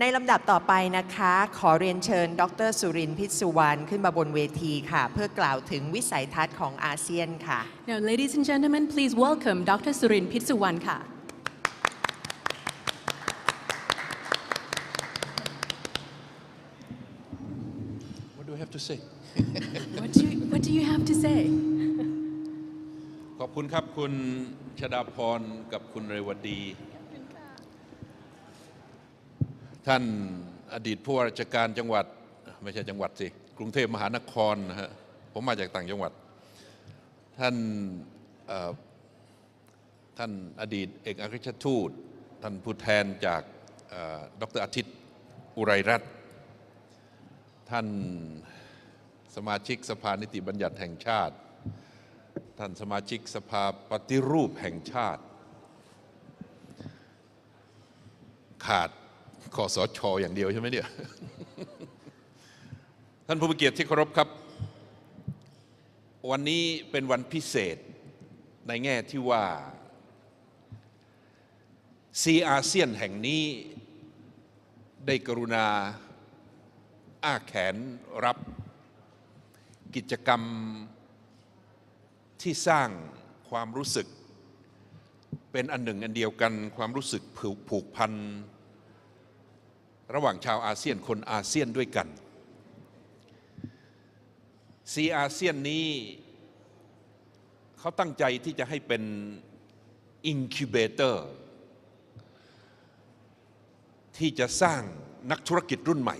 ในลำดับต่อไปนะคะ ขอเรียนเชิญ ดรสุรินทร์พิษสุวรรณขึ้นมาบนเวทีค่ะ เพื่อกล่าวถึงวิสัยทัศน์ของอาเซียนค่ะ Now, ladies and gentlemen, please welcome Dr. Surin Pitsuwan Ka. What do I have to say What do you, what do you have to say? ขอบคุณครับคุณชดาพรกับคุณเรวดี ท่านอดีตผู้ว่าราชการจังหวัดไม่ใช่จังหวัดสิกรุงเทพมหานครนะฮะผมมาจากต่างจังหวัด ท่านท่านอดีตเอกอัครราชทูต ท่านผู้แทนจากอ่อดรอาทิตย์อุไรรัตน์ท่านสมาชิกสภานิติบัญญัติแห่งชาติ ท่านสมาชิกสภาปฏิรูปแห่งชาติ ขาด คอสชออย่างเดียวใช่ไหมเนี่ยท่านผู้มีเกียรติที่เคารพครับ วันนี้เป็นวันพิเศษในแง่ที่ว่าซีอาเซียนแห่งนี้ได้กรุณาอ้าแขนรับกิจกรรมที่สร้างความรู้สึก เป็นอันหนึ่งอันเดียวกัน ความรู้สึกผูกผูกพัน ระหว่างชาวอาเซียนคนอาเซียนด้วยกันซีอาเซียนนี้เขาตั้งใจที่จะให้เป็นอินキュเบเตอร์ที่จะสร้างนักธุรกิจรุ่นใหม่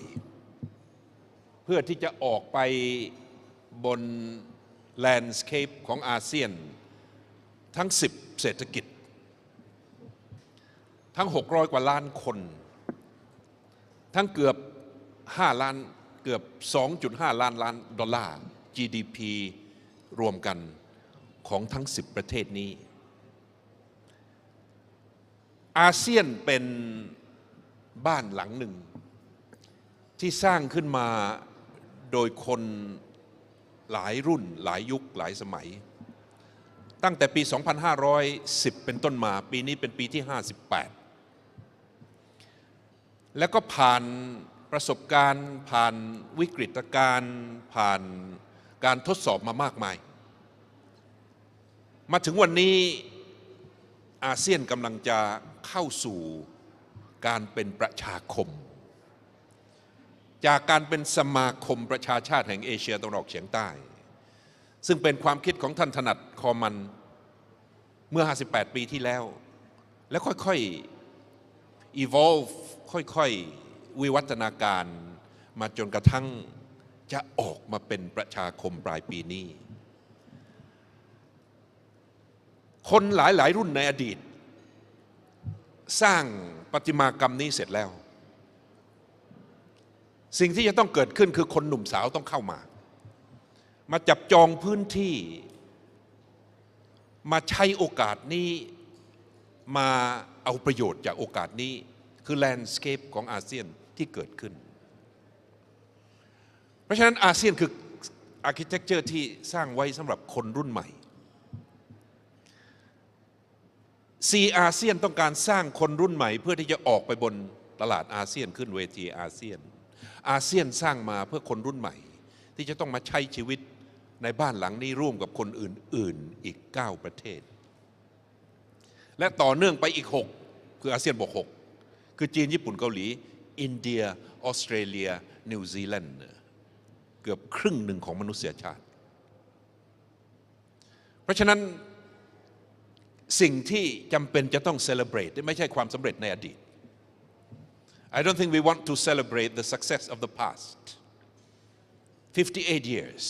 เพื่อที่จะออกไปบนแลนด์สเคปของอาเซียน ทั้ง 10 เศรษฐกิจ ทั้ง 600 กว่าล้านคน ทั้งเกือบ 5 ล้านเกือบ 2.5 ล้านล้านดอลลาร์ GDP รวมกันของทั้ง 10 ประเทศนี้ อาเซียนเป็นบ้านหลังหนึ่ง ที่สร้างขึ้นมาโดยคนหลายรุ่นหลายยุคหลายสมัย ตั้งแต่ปี 2510 เป็นต้นมาปีนี้เป็นปีที่ 58 แล้วก็ผ่านประสบการณ์ ผ่านวิกฤตการณ์ผ่านการทดสอบมามากมาย มาถึงวันนี้อาเซียนกำลังจะเข้าสู่การเป็นประชาคม จากการเป็นสมาคมประชาชาติแห่งเอเชียตะวันออกเฉียงใต้ ซึ่งเป็นความคิดของท่านถนัดคอมันเมื่อ 58 ปีที่แล้ว แล้วค่อยๆ evolve ค่อยๆ วิวัฒนาการมาจนกระทั่งจะออกมาเป็นประชาคมปลายปีนี้ คนหลายๆ รุ่นในอดีต สร้างประติมากรรมนี้เสร็จแล้ว สิ่งที่จะต้องเกิดขึ้นคือคนหนุ่มสาวต้องเข้ามา มาจับจองพื้นที่ มาใช้โอกาสนี้มา เอาประโยชน์จากโอกาสนี้ คือแลนด์สเคปของอาเซียนที่เกิดขึ้น เพราะฉะนั้นอาเซียนคืออาร์เคเต็กเจอร์ที่สร้างไว้สำหรับคนรุ่นใหม่ซีอาเซียนต้องการสร้างคนรุ่นใหม่ เพื่อที่จะออกไปบนตลาดอาเซียนขึ้นเวทีอาเซียน อาเซียนสร้างมาเพื่อคนรุ่นใหม่ ที่จะต้องมาใช้ชีวิตในบ้านหลังนี้ร่วมกับคนอื่น ๆ อีก 9 ประเทศ และต่อเนื่องไปอีก 6 คืออาเซียนบวก6คือจีนญี่ปุ่นเกาหลี อินเดีย ออสเตรเลีย นิวซีแลนด์เกือบครึ่งหนึ่งของมนุษยชาติ เพราะฉะนั้นสิ่งที่จำเป็นจะต้อง celebrate ไม่ใช่ความสำเร็จในอดีต I don't think we want to celebrate the success of the past 58 years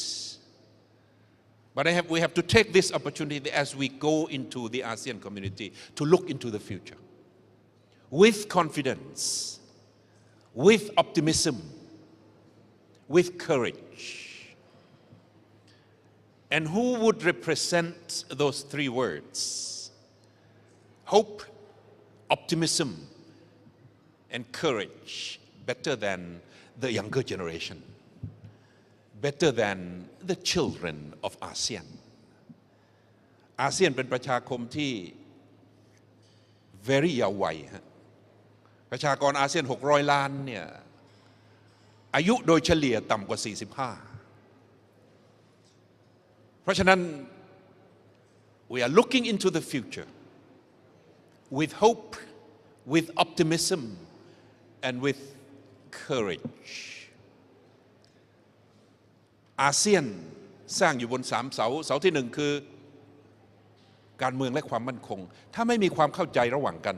but have, we have to take this opportunity as we go into the ASEAN community to look into the future with confidence, with optimism, with courage. And who would represent those three words? Hope, optimism, and courage better than the younger generation, better than the children of ASEAN. อาเซียนเป็นประชาคมที่ very เยาว์วัยฮะ ประชากรอาเซียน 600 ล้านเนี่ยอายุโดยเฉลี่ยต่ำกว่า 45 เพราะฉะนั้น we are looking into the future with hope with optimism and with courage อาเซียนสร้างอยู่บนสามเสา เสาที่หนึ่งคือ การเมืองและความมั่นคง ถ้าไม่มีความเข้าใจระหว่างกัน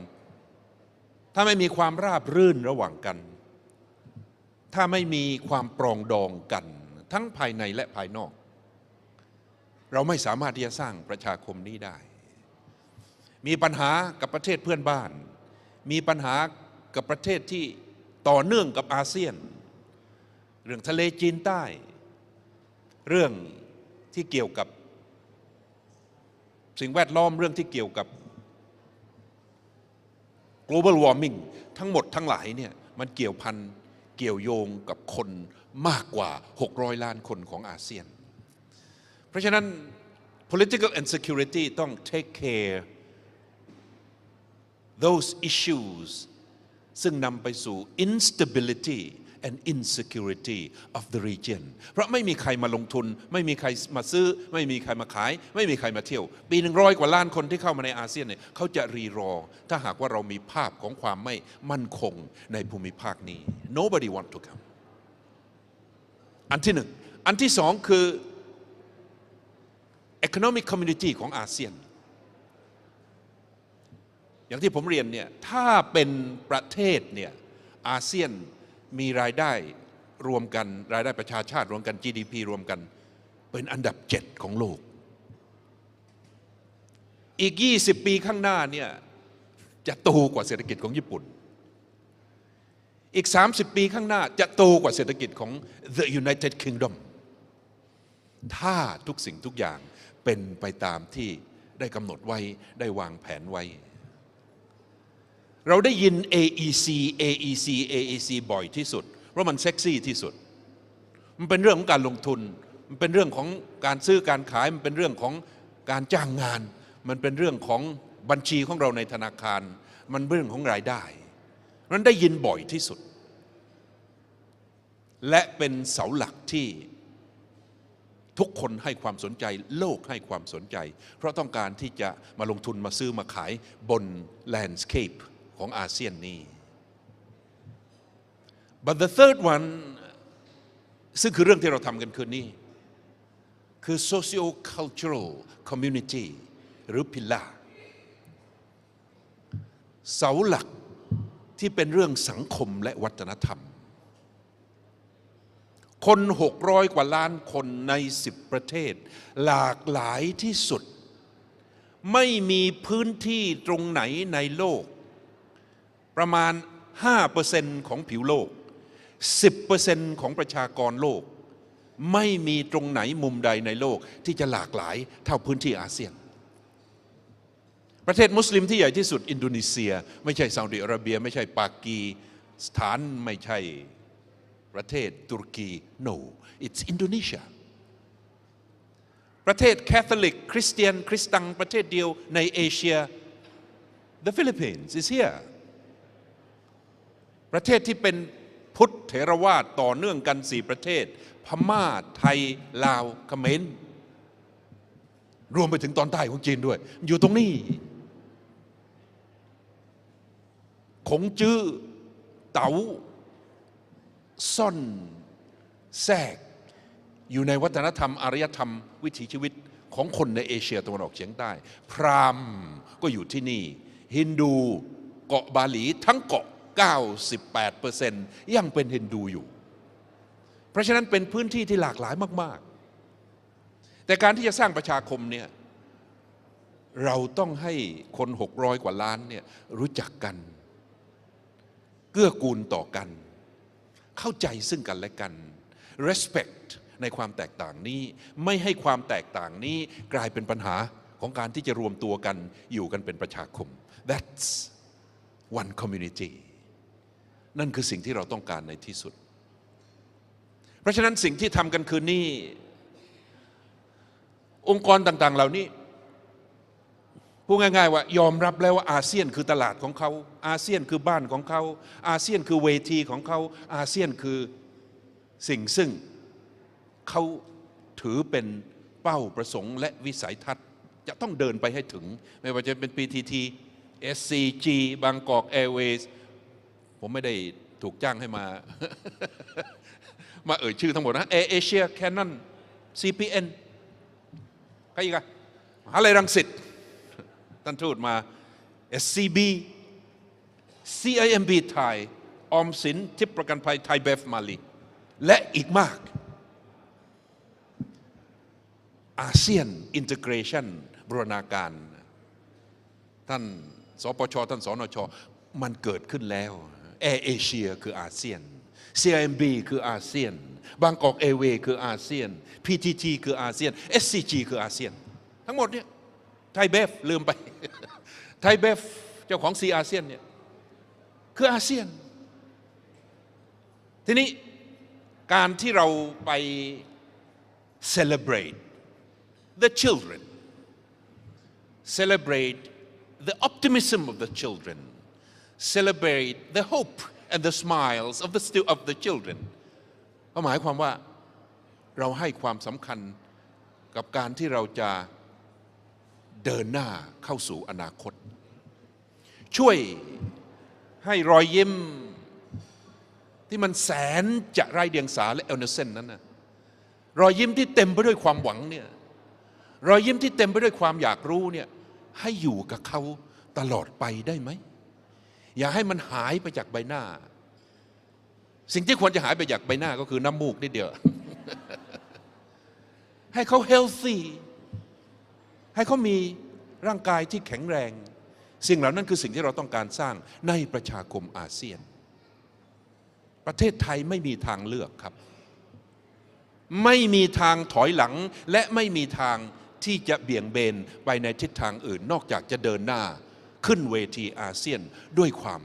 ถ้าไม่มีความราบรื่นระหว่างกัน ถ้าไม่มีความปรองดองกัน ทั้งภายในและภายนอก เราไม่สามารถที่จะสร้างประชาคมนี้ได้ มีปัญหากับประเทศเพื่อนบ้าน มีปัญหากับประเทศที่ต่อเนื่องกับอาเซียน เรื่องทะเลจีนใต้ เรื่องที่เกี่ยวกับ สิ่งแวดล้อมเรื่องที่เกี่ยวกับ global warming ทั้งหมดทั้งหลายเนี่ยมันเกี่ยวพันเกี่ยวโยงกับคนมากกว่า 600 ล้านคนของอาเซียน เพราะฉะนั้น political and security ต้อง take care those issues ซึ่งนำไปสู่ instability and insecurity of the region เพราะไม่มีใครมาลงทุน ไม่มีใครมาซื้อ ไม่มีใครมาขาย ไม่มีใครมาเที่ยว ปีหนึ่งร้อยกว่าล้านคนที่เข้ามาในอาเซียนเนี่ยเขาจะรีรอ ถ้าหากว่าเรามีภาพของความไม่มั่นคงในภูมิภาคนี้ nobody want to come อันที่หนึ่ง อันที่สองคือ economic community ของอาเซียน อย่างที่ผมเรียนเนี่ย ถ้าเป็นประเทศเนี่ยอาเซียน มีรายได้รวมกัน รายได้ประชาชาติรวมกัน GDP รวมกัน เป็นอันดับเจ็ดของโลก อีก 20 ปีข้างหน้าเนี่ยจะโตกว่าเศรษฐกิจของญี่ปุ่น อีก 30 ปีข้างหน้าจะโตกว่าเศรษฐกิจของ The United Kingdom ถ้าทุกสิ่งทุกอย่างเป็นไปตามที่ได้กำหนดไว้ได้วางแผนไว้ เราได้ยิน AEC AEC AEC บ่อยที่สุด เพราะมันเซ็กซี่ที่สุด มันเป็นเรื่องของการลงทุน มันเป็นเรื่องของการซื้อการขาย มันเป็นเรื่องของการจ้างงาน มันเป็นเรื่องของบัญชีของเราในธนาคาร มันเรื่องของรายได้นั้นได้ยินบ่อยที่สุด และเป็นเสาหลักที่ทุกคนให้ความสนใจ โลกให้ความสนใจ เพราะต้องการที่จะมาลงทุนมาซื้อมาขายบนแลนด์สเคป ของอาเซียนนี้ but the third one ซึ่งคือเรื่องที่เราทำกันคืนนี้ คือ socio cultural community หรือ pillar เสาหลักที่เป็นเรื่องสังคมและวัฒนธรรม คน 600 กว่าล้านคนใน 10 ประเทศ หลากหลายที่สุด ไม่มีพื้นที่ตรงไหนในโลก ประมาณ 5%ของผิวโลก 10%ของประชากรโลก ไม่มีตรงไหนมุมใดในโลกที่จะหลากหลายเท่าพื้นที่อาเซียน ประเทศมุสลิมที่ใหญ่ที่สุดอินโดนีเซีย ไม่ใช่ซาอุดิอาระเบีย ไม่ใช่ปากีสถานไม่ใช่ประเทศตุรกี no it's Indonesia ประเทศแคทอลิกคริสเตียนคริสตังประเทศเดียวในเอเชีย the Philippines is here ประเทศที่เป็นพุทธเถรวาทต่อเนื่องกันสี่ประเทศ พม่าไทย ลาวเขมรรวมไปถึงตอนใต้ของจีนด้วย อยู่ตรงนี้ขงจื้อเต๋าซ่อนแทรก อยู่ในวัฒนธรรมอารยธรรม วิถีชีวิตของคนในเอเชียตะวันออกเฉียงใต้ พราหมณ์ก็อยู่ที่นี่ ฮินดูเกาะบาหลีทั้งเกาะ 98%ยังเป็นฮินดูอยู่ เพราะฉะนั้นเป็นพื้นที่ที่หลากหลายมาก ๆ แต่การที่จะสร้างประชาคมเนี่ยเราต้องให้คน 600 กว่าล้านเนี่ยรู้จักกัน เกื้อกูลต่อกัน เข้าใจซึ่งกันและกัน respect ในความแตกต่างนี้ ไม่ให้ความแตกต่างนี้กลายเป็นปัญหาของการที่จะรวมตัวกันอยู่กันเป็นประชาคม that's one community นั่นคือสิ่งที่เราต้องการในที่สุด เพราะฉะนั้นสิ่งที่ทำกันคืนนี้ องค์กรต่าง ๆ เหล่านี้พูดง่ายๆว่ายอมรับแล้วว่าอาเซียนคือตลาดของเขา อาเซียนคือบ้านของเขา อาเซียนคือเวทีของเขา อาเซียนคือสิ่งซึ่งเขาถือเป็นเป้าประสงค์ และวิสัยทัศน์ จะต้องเดินไปให้ถึง ไม่ว่าจะเป็น PTT SCG บางกอก Airways ผมไม่ได้ถูกจ้างให้มา มาเอ่ยชื่อทั้งหมดนะ Air Asia Canon CPN ใครอีกอะมหาลัยรังสิตท่านทูตมา SCB CIMB ไทยออมสินทิพประกันภัยไทยเบฟมาลีและอีกมากอาเซียนอินเต r เกรชันบรณาการ ท่านสปชท่านสนช มันเกิดขึ้นแล้ว แอร์เอเชียคืออาเซียน CIMB คืออาเซียน บางกอกเอเวคืออาเซียน PTT คืออาเซียน SCG คืออาเซียน ทั้งหมดเนี่ยไทยเบฟลืมไป ไทยเบฟเจ้าของซีอาเซียนเนี่ยคืออาเซียน ทีนี้การที่เราไป celebrate the children celebrate the optimism of the children celebrate the hope and the smiles of the stu- of the children ก็หมายความว่าเราให้ความสำคัญกับการที่เราจะเดินหน้าเข้าสู่อนาคต ช่วยให้รอยยิ้มที่มันแสนจะไร้เดียงสาและเอลเนเซนนั้นนะรอยยิ้มที่เต็มไปด้วยความหวังเนี่ยรอยยิ้มที่เต็มไปด้วยความอยากรู้เนี่ยให้อยู่กับเขาตลอดไปได้ไหม อย่าให้มันหายไปจากใบหน้า สิ่งที่ควรจะหายไปจากใบหน้าก็คือน้ำมูกนิดเดียว ให้เขาเฮล t ี y ให้เขามีร่างกายที่แข็งแรง สิ่งเหล่านั้นคือสิ่งที่เราต้องการสร้างในประชาคมอาเซียน ประเทศไทยไม่มีทางเลือกครับ ไม่มีทางถอยหลังและไม่มีทางที่จะเบี่ยงเบนไปในทิศทางอื่น นอกจากจะเดินหน้า ขึ้นเวทีอาเซียนด้วยความ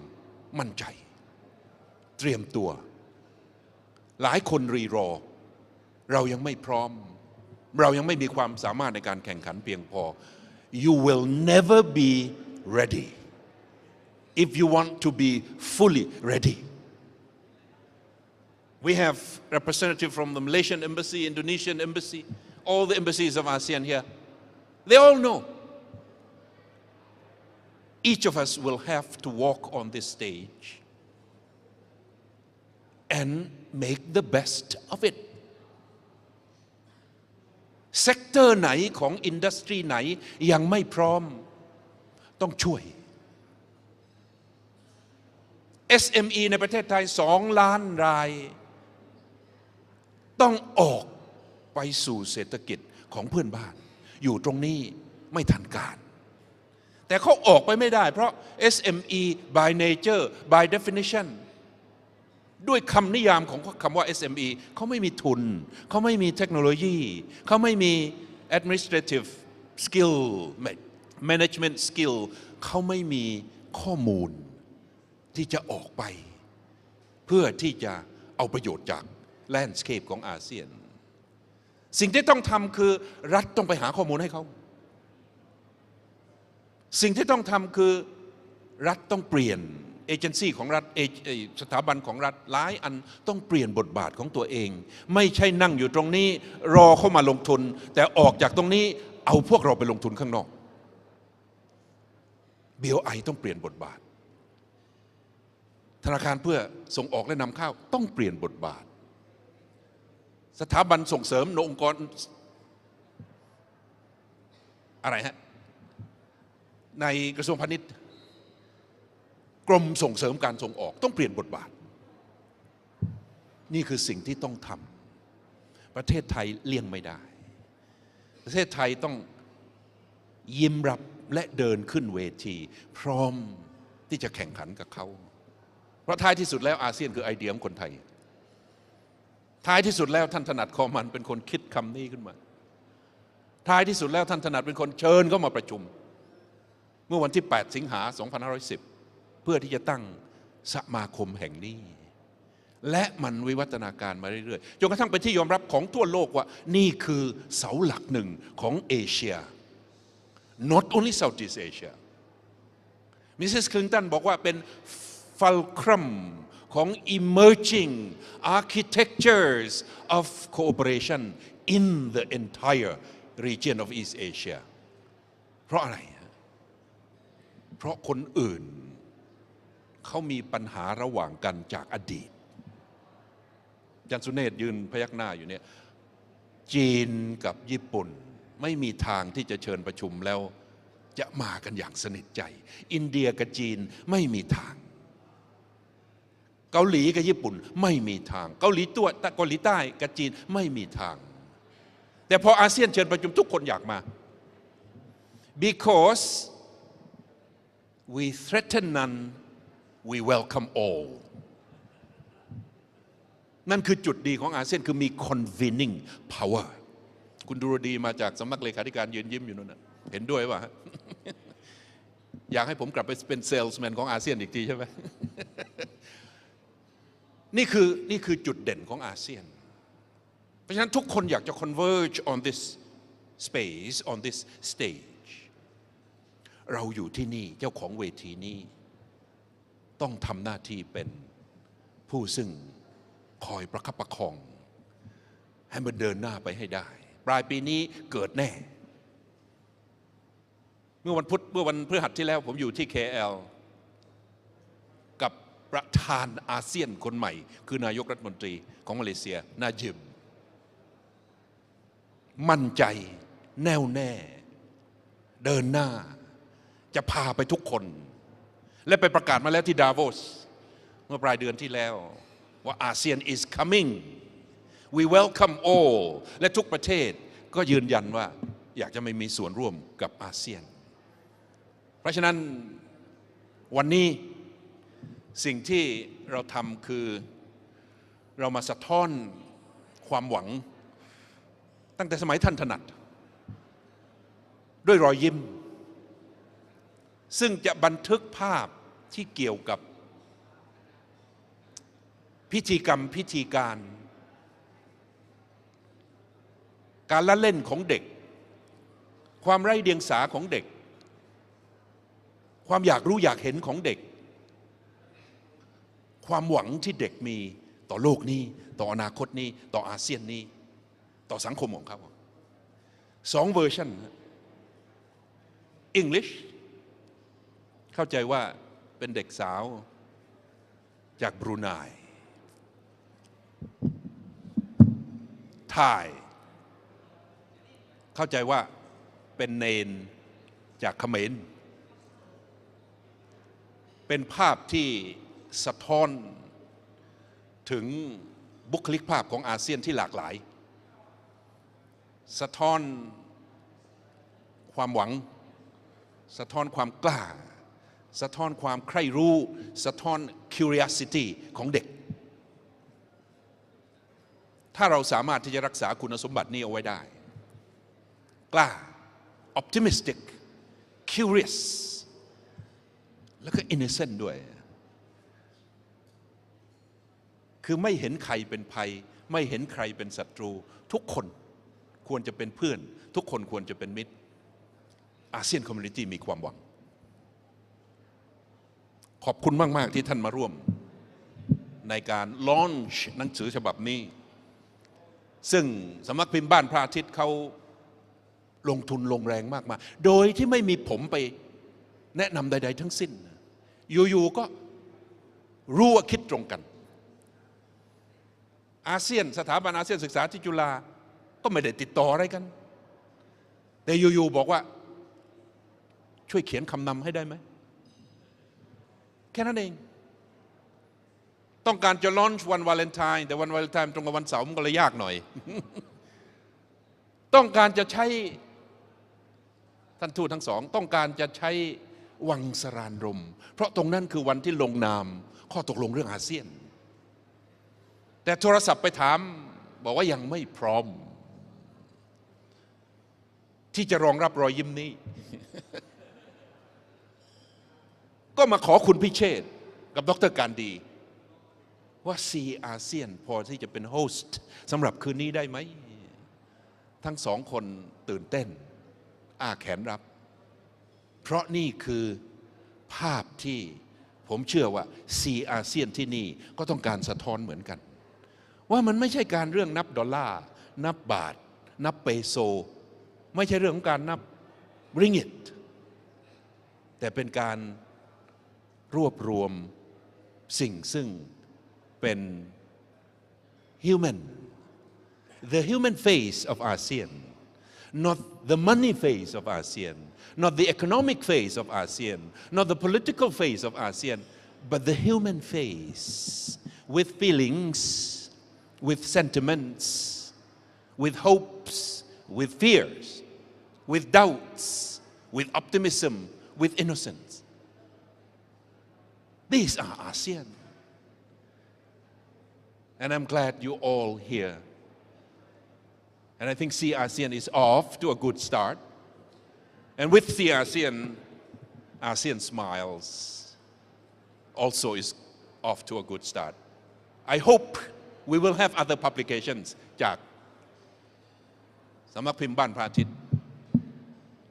มั่นใจ เตรียมตัว หลายคนรีรอ เรายังไม่พร้อม เรายังไม่มีความสามารถในการแข่งขันเพียงพอ you will never be ready if you want to be fully ready we have representative from the Malaysian embassy Indonesian embassy all the embassies of ASEAN here they all know each of us will have to walk on this stage and make the best of it เซกเตอร์ไหนของอินดัสทรีไหนยังไม่พร้อมต้องช่วย SME ในประเทศไทยสองล้านราย ต้องออกไปสู่เศรษฐกิจของเพื่อนบ้าน อยู่ตรงนี้ไม่ทันการ แต่เขาออกไปไม่ได้ เพราะ SME by nature by definition ด้วยคำนิยามของคำว่า SME เขาไม่มีทุน เขาไม่มีเทคโนโลยี เขาไม่มี administrative skill management skill เขาไม่มีข้อมูลที่จะออกไป เพื่อที่จะเอาประโยชน์จาก landscape ของอาเซียน สิ่งที่ต้องทำคือรัฐต้องไปหาข้อมูลให้เขา สิ่งที่ต้องทำคือรัฐต้องเปลี่ยนเอเจนซี่ของรัฐสถาบันของรัฐหลายอันต้องเปลี่ยนบทบาทของตัวเอง ไม่ใช่นั่งอยู่ตรงนี้รอเข้ามาลงทุน แต่ออกจากตรงนี้เอาพวกเราไปลงทุนข้างนอก BOI ต้องเปลี่ยนบทบาท ธนาคารเพื่อส่งออกและนำเข้าต้องเปลี่ยนบทบาท สถาบันส่งเสริมในองค์กรอะไรฮะ ในกระทรวงพาณิชย์ กรมส่งเสริมการส่งออกต้องเปลี่ยนบทบาท นี่คือสิ่งที่ต้องทำประเทศไทยเลี่ยงไม่ได้ ประเทศไทยต้องยิ้มรับและเดินขึ้นเวที พร้อมที่จะแข่งขันกับเขาเพราะท้ายที่สุดแล้วอาเซียนคือไอเดียของคนไทย ท้ายที่สุดแล้วท่านถนัดคอมันเป็นคนคิดคำนี้ขึ้นมา ท้ายที่สุดแล้วท่านถนัดเป็นคนเชิญเข้ามาประชุม เมื่อวันที่ 8 สิงหา 2510 เพื่อที่จะตั้งสมาคมแห่งนี้ และมันวิวัฒนาการมาเรื่อยๆ จนกระทั่งเป็นที่ยอมรับของทั่วโลกว่า นี่คือเสาหลักหนึ่งของเอเชีย not only Southeast Asia มิสซิสคลินตันบอกว่าเป็น fulcrum ของ emerging architectures of cooperation in the entire region of East Asia เพราะอะไร ราะคนอื่น เขามีปัญหาระหว่างกันจากอดีตจันสุเนศยืนพยักหน้าอยู่เนี่ยจีนกับญี่ปุ่นไม่มีทางที่จะเชิญประชุมแล้วจะมากันอย่างสนิทใจ อินเดียกับจีนไม่มีทาง เกาหลีกับญี่ปุ่นไม่มีทาง เกาหลีตัวเกาหลีใต้กับจีนไม่มีทาง แต่พออาเซียนเชิญประชุมทุกคนอยากมา because we threaten none we welcome all นั่นคือจุดดีของอาเซียนคือมี convening power คุณดูรดีมาจากสำนักเลขาธิการยืนยิ้มอยู่นั่นเห็นด้วยป่ะอยากให้ผมกลับไปเป็นเซลส์แมนของอาเซียนอีกทีใช่ไหมนี่คือนี่คือจุดเด่นของอาเซียน เพราะฉะนั้นทุกคนอยากจะ converge on this space on this stage เราอยู่ที่นี่เจ้าของเวทีนี้ ต้องทำหน้าที่เป็นผู้ซึ่งคอยประคับประคอง ให้มันเดินหน้าไปให้ได้ ปลายปีนี้เกิดแน่ เมื่อวันพุธเมื่อวันพฤหัสที่แล้ว ผมอยู่ที่ KL กับประธานอาเซียนคนใหม่ คือนายกรัฐมนตรีของมาเลเซีย นาจิม มั่นใจแน่วแน่ เดินหน้า จะพาไปทุกคน และไปประกาศมาแล้วที่ดาโวสเมื่อปลายเดือนที่แล้วว่าอาเซียน is coming we welcome all และทุกประเทศก็ยืนยันว่าอยากจะไม่มีส่วนร่วมกับอาเซียน เพราะฉะนั้นวันนี้สิ่งที่เราทำคือเรามาสะท้อนความหวัง ตั้งแต่สมัยท่านถนัด ด้วยรอยยิ้ม ซึ่งจะบันทึกภาพที่เกี่ยวกับ พิธีกรรมพิธีการ การละเล่นของเด็ก ความไร้เดียงสาของเด็ก ความอยากรู้อยากเห็นของเด็ก ความหวังที่เด็กมีต่อโลกนี้ ต่ออนาคตนี้ ต่ออาเซียนนี้ ต่อสังคมของเขาสองเวอร์ชัน English เข้าใจว่าเป็นเด็กสาวจากบรูไนไทยเข้าใจว่าเป็นเนนจากเขมร เป็นภาพที่สะท้อนถึงบุคลิกภาพของอาเซียนที่หลากหลาย สะท้อนความหวัง สะท้อนความกล้า สะท้อนความใคร่รู้ สะท้อน curiosity ของเด็ก ถ้าเราสามารถที่จะรักษาคุณสมบัตินี้เอาไว้ได้ กล้า optimistic curious แล้วก็ innocent ด้วย คือไม่เห็นใครเป็นภัย ไม่เห็นใครเป็นศัตรู ทุกคนควรจะเป็นเพื่อน ทุกคนควรจะเป็นมิตรอาเซียนคอมมูนิตี้มีความหวัง ขอบคุณมาก ๆ ที่ท่านมาร่วม ในการลอนช์หนังสือฉบับนี้ ซึ่งสำนักพิมพ์บ้านพระอาทิตย์เขาลงทุนลงแรงมากมาโดยที่ไม่มีผมไปแนะนำใด ๆ ทั้งสิ้น อยู่ๆก็รู้ว่าคิดตรงกัน อาเซียน สถาบันอาเซียนศึกษาที่จุฬาก็ไม่ได้ติดต่ออะไรกัน แต่อยู่ๆบอกว่า ช่วยเขียนคำนำให้ได้ไหม แค่นั้นเอง ต้องการจะลอนช์วันวาเลนไทน์แต่วันวาเลนไทน์ตรงกับวันเสาร์มันก็เลยยากหน่อย ต้องการจะใช้ท่านทูตทั้งสอง ต้องการจะใช้วังสรานรม เพราะตรงนั้นคือวันที่ลงนาม ข้อตกลงเรื่องอาเซียน แต่โทรศัพท์ไปถามบอกว่ายังไม่พร้อม ที่จะรองรับรอยยิ้มนี้ ก็มาขอคุณพิเชษกับดรการดี ว่าซีอาเซียนพอที่จะเป็นโฮสต์สำหรับคืนนี้ได้ไหม ทั้งสองคนตื่นเต้น อ้าแขนรับ เพราะนี่คือภาพที่ผมเชื่อว่าซีอาเซียนที่นี่ก็ต้องการสะท้อนเหมือนกัน ว่ามันไม่ใช่การเรื่องนับดอลลาร์นับบาท นับเปโซ ไม่ใช่เรื่องของการนับริงิตแต่เป็นการ รวบรวมสิ่งซึ่งเป็น human the human face of ASEAN not the money face of ASEAN not the economic face of ASEAN not the political face of ASEAN but the human face with feelings with sentiments with hopes with fears with doubts with optimism with innocence these are ASEAN and I'm glad you all here. And I think See ASEAN is off to a good start. And with See ASEAN, ASEAN Smiles also is off to a good start. I hope we will have other publications จากสำนักพิมพ์บ้านพระอาทิตย์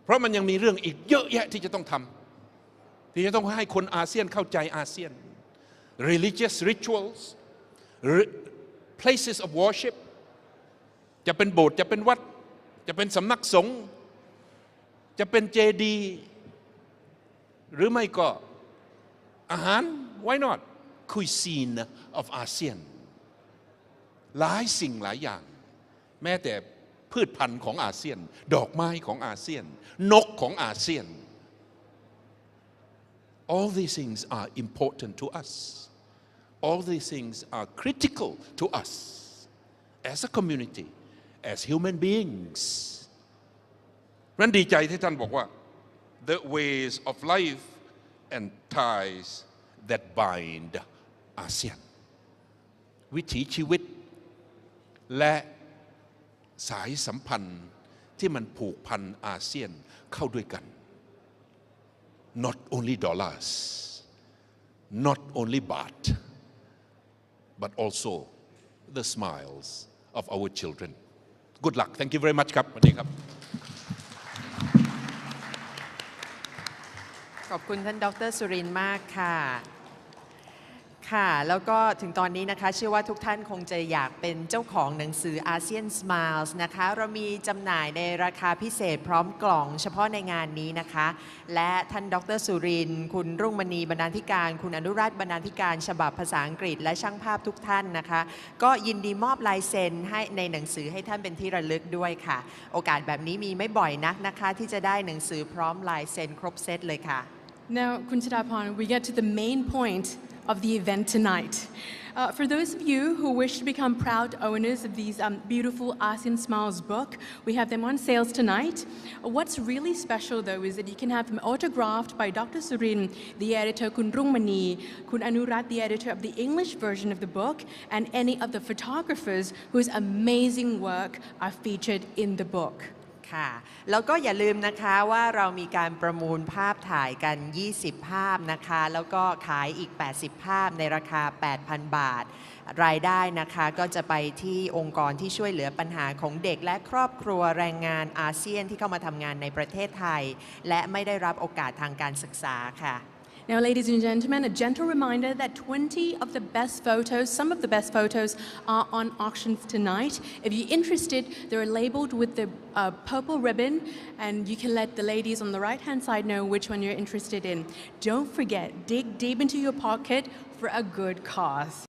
เพราะมันยังมีเรื่องอีกเยอะแยะที่จะต้องทำ ที่จะต้องให้คนอาเซียนเข้าใจอาเซียน religious rituals places of worship จะเป็นโบสถ์จะเป็นวัด จะเป็นสำนักสงฆ์จะเป็นเจดีย์หรือไม่ก็อาหาร why not cuisine of ASEAN หลายสิ่งหลายอย่าง แม้แต่พืชพันธุ์ของอาเซียน ดอกไม้ของอาเซียน นกของอาเซียน all these things are important to us all these things are critical to us as a community, as human beings. นั้นดีใจที่ท่านบอกว่า the ways of life and ties that bind ASEAN วิถีชีวิต และสายสัมพันธ์ที่มันผูกพันอาเซียนเข้าด้วยกัน not only dollars, not only baht, but also the smiles of our children. Good luck. Thank you very much ครับสวัสดีครับ ขอบคุณท่านดรสุรินทร์มากค่ะ ค่ะ แล้วก็ถึงตอนนี้นะคะ เชื่อว่าทุกท่านคงจะอยากเป็นเจ้าของหนังสือ ASEAN Smiles นะคะ เรามีจำหน่ายในราคาพิเศษพร้อมกล่องเฉพาะในงานนี้นะคะ และท่านดรสุรินทร์คุณรุ่งมณีบรรณาธิการ คุณอนุรัตน์บรรณาธิการฉบับภาษาอังกฤษ และช่างภาพทุกท่านนะคะ ก็ยินดีมอบลายเซ็นให้ในหนังสือให้ท่านเป็นที่ระลึกด้วยค่ะ โอกาสแบบนี้มีไม่บ่อยนักนะคะ ที่จะได้หนังสือพร้อมลายเซ็นครบเซตเลยค่ะ Now, Kunchadapan, we get to the main point of the event tonight. Uh, for those of you who wish to become proud owners of these um, beautiful ASEAN Smiles book, we have them on sales tonight. What's really special though is that you can have them autographed by Dr. Surin, the editor, Kun Rungmani, Kun Anurat, the editor of the English version of the book, and any of the photographers whose amazing work are featured in the book. ค่ะ แล้วก็อย่าลืมนะคะว่าเรามีการประมูลภาพถ่ายกัน 20 ภาพนะคะ แล้วก็ขายอีก 80 ภาพในราคา 8,000 บาท รายได้นะคะก็จะไปที่องค์กรที่ช่วยเหลือปัญหาของเด็กและครอบครัวแรงงานอาเซียนที่เข้ามาทำงานในประเทศไทย และไม่ได้รับโอกาสทางการศึกษาค่ะ Now, ladies and gentlemen, a gentle reminder that 20 of the best photos, some of the best photos, are on auction tonight. If you're interested, they're labeled with the uh, purple ribbon, and you can let the ladies on the right hand side know which one you're interested in. Don't forget, dig deep into your pocket for a good cause.